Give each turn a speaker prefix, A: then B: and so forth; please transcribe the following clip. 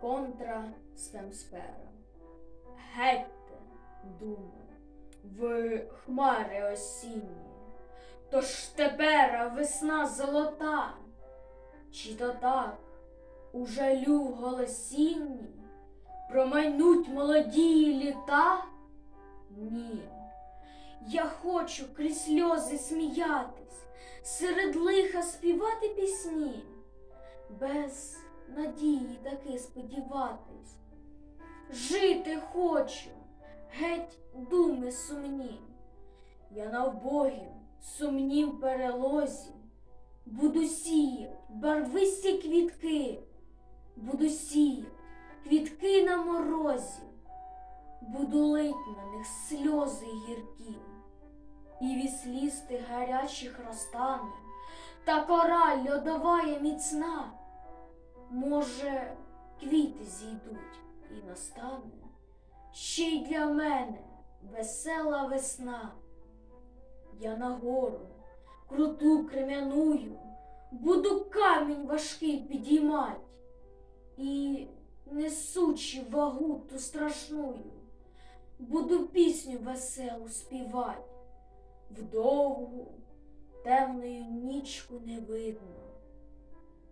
A: контра спемспера. Гетьте, думи, в хмари осінні, тож тепера весна золота, чи то так у жалю голосінні промайнуть молоді літа? Ні. Я хочу крізь сльози сміятись, серед лиха співати пісні, без надії таки сподіватись. Жити хочу, геть думи сумні. Я на вбогім сумнім перелозі буду сіять барвисті квітки, буду сіять квітки на морозі, буду лить на них сльози гіркі, і від сліз гарячих розтане, та кора льодова і міцна. Може, квіти зійдуть і настане ще й для мене весела весна. Я на гору круту крем'яную, буду камінь важкий підіймать і, несучи вагу ту страшную, буду пісню веселу співать. Вдовгу темною нічку не видно,